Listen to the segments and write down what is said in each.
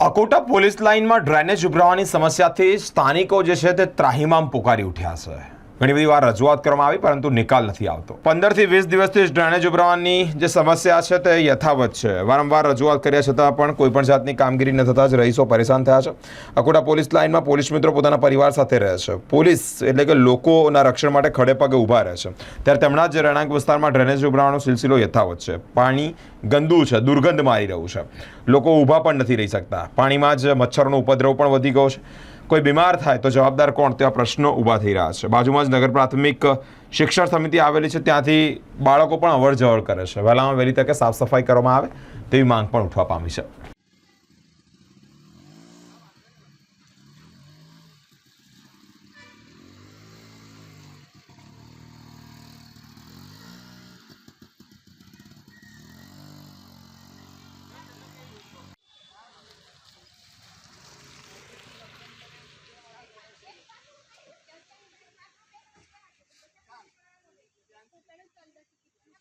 Akota police લાઇનમાં drainage ઉભરાવાની સમસ્યાથી સ્થાનિકો જે છે તે ત્રાહિમામ પુકારી ઉઠ્યા છે. ઘણી બધી વાર રજૂઆત કરવામાં આવી, પરંતુ નિકાલ નથી આવતો. પંદરથી વીસ દિવસથી ડ્રેનેજ ઉભરાવાની જે સમસ્યા છે તે યથાવત છે. વારંવાર રજૂઆત કર્યા છતાં પણ કોઈપણ જાતની કામગીરી ન થતાં જ રહીશો પરેશાન થયા છે. અકોટા પોલીસ લાઇનમાં પોલીસ મિત્રો પોતાના પરિવાર સાથે રહે છે. પોલીસ એટલે કે લોકોના રક્ષણ માટે ખડે પગે ઊભા રહે છે. ત્યારે તેમના જ રહેણાંક વિસ્તારમાં ડ્રેનેજ ઉભરાવાનો સિલસિલો યથાવત છે. પાણી ગંદુ છે, દુર્ગંધ મારી રહ્યું છે. લોકો ઊભા પણ નથી રહી શકતા. પાણીમાં જ મચ્છરનો ઉપદ્રવ પણ વધી ગયો છે. કોઈ બીમાર થાય તો જવાબદાર કોણ? તેવા પ્રશ્નો ઊભા થઈ રહ્યા છે. બાજુમાં જ નગર પ્રાથમિક શિક્ષણ સમિતિ આવેલી છે. ત્યાંથી બાળકો પણ અવર જવર કરે છે. વહેલામાં વહેલી તકે સાફ સફાઈ કરવામાં આવે તેવી માંગ પણ ઉઠવા પામી છે. ಬೆಳೆದ ಕಾಲದಲ್ಲಿ ಕಿತ್ತು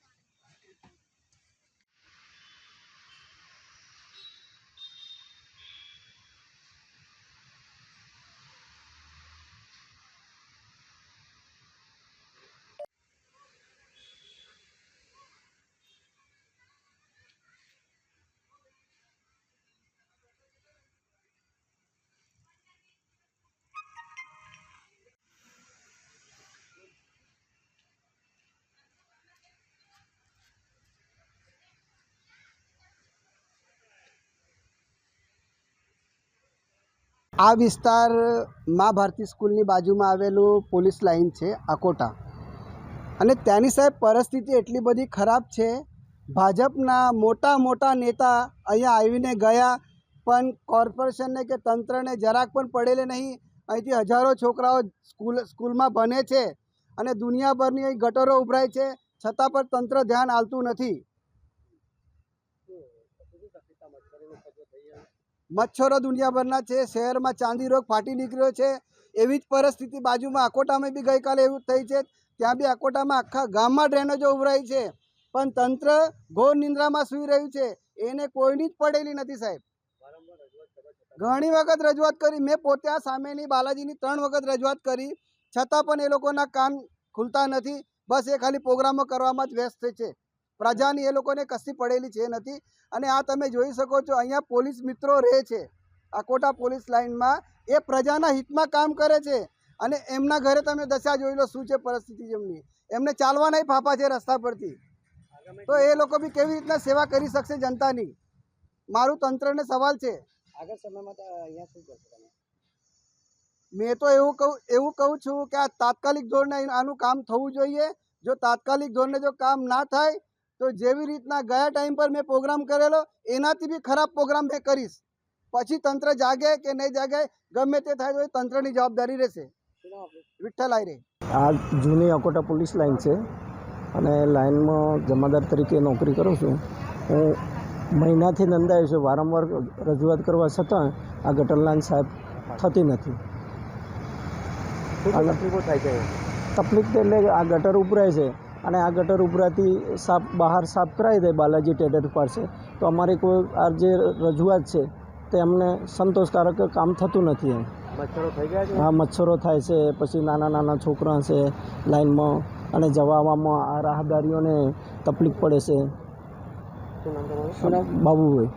આ વિસ્તાર મા ભારતી સ્કૂલની બાજુમાં આવેલું પોલીસ લાઇન છે, અકોટા. અને ત્યાંની સાહેબ પરિસ્થિતિ એટલી બધી ખરાબ છે, ભાજપના મોટા મોટા નેતા અહીંયા આવીને ગયા, પણ કોર્પોરેશનને કે તંત્રને જરાક પણ પડેલે નહીં. અહીંથી હજારો છોકરાઓ સ્કૂલ, સ્કૂલમાં ભણે છે અને દુનિયાભરની અહીં ગટરો ઉભરાય છે, છતાં પણ તંત્ર ધ્યાન આલતું નથી. મચ્છરો દુનિયાભરના છે, શહેરમાં ચાંદી રોગ ફાટી નીકળ્યો છે, એવી જ પરિસ્થિતિ બાજુમાં અકોટામાં બી ગઈકાલે એવું થઈ છે, ત્યાં બી અકોટામાં આખા ગામમાં ડ્રેનેજો ઉભરાઈ છે, પણ તંત્ર ઘોર નિંદ્રામાં સૂઈ રહ્યું છે, એને કોઈની જ પડેલી નથી સાહેબ. ઘણી વખત રજૂઆત કરી, મેં પોતે આ સામેની બાલાજીની ત્રણ વખત રજૂઆત કરી, છતાં પણ એ લોકોના કાન ખુલતા નથી, બસ એ ખાલી પ્રોગ્રામો કરવામાં જ વ્યસ્ત છે. પ્રજાની એ લોકોને કશી પડેલી છે નથી. અને આ તમે જોઈ શકો છો અહીંયા પોલીસ મિત્રો રહે છે. અકોટા પોલીસ લાઇનમાં એ પ્રજાના હિતમાં કામ કરે છે. અને એમના ઘરે તમે દશા જોઈ લો શું છે પરિસ્થિતિ એમની એમને ચાલવાના ફાફા છે રસ્તા પરથી. તો એ લોકો બી કેવી રીતના સેવા કરી શકશે જનતાની? મારું તંત્રને સવાલ છે. આગળ સમયમાં અહીંયા શું કરશો તમે? મેં તો એવું કહું એવું કહું છું કે આ તાત્કાલિક ધોરણે આનું કામ થવું જોઈએ. જો તાત્કાલિક ધોરણે જો કામ ના થાય તો જેવી રીતના ગયા ટાઈમ પર મેં પ્રોગ્રામ કરેલો એનાથી બી ખરાબ પ્રોગ્રામ મેં કરીશ. પછી તંત્ર જાગે કે નહીં જાગે ગમે તે થાય તો એ તંત્રની જવાબદારી રહેશે. વિઠ્ઠલ આઈ આયરે. આ જૂની અકોટા પોલીસ લાઇન છે અને લાઇનમાં જમાદાર તરીકે નોકરી કરું છું. હું મહિનાથી નંદાયું છું. વારંવાર રજૂઆત કરવા છતાં આ ગટર લાઇન સાહેબ થતી નથી. તકલીફો થાય છે? તકલીફ તો એટલે આ ગટર ઉભરાય છે. અને આ ગટર ઉભરાતી સાફ બહાર સાફ કરાવી દે બાલાજી ટેડર પાસે. તો અમારી કોઈ આ જે રજૂઆત છે તે અમને સંતોષકારક કામ થતું નથી એમ. મચ્છરો થઈ ગયા છે? મચ્છરો થાય છે પછી નાના નાના છોકરા છે લાઈનમાં અને જવા આવવામાં આ રાહદારીઓને તકલીફ પડે છે. બાબુભાઈ.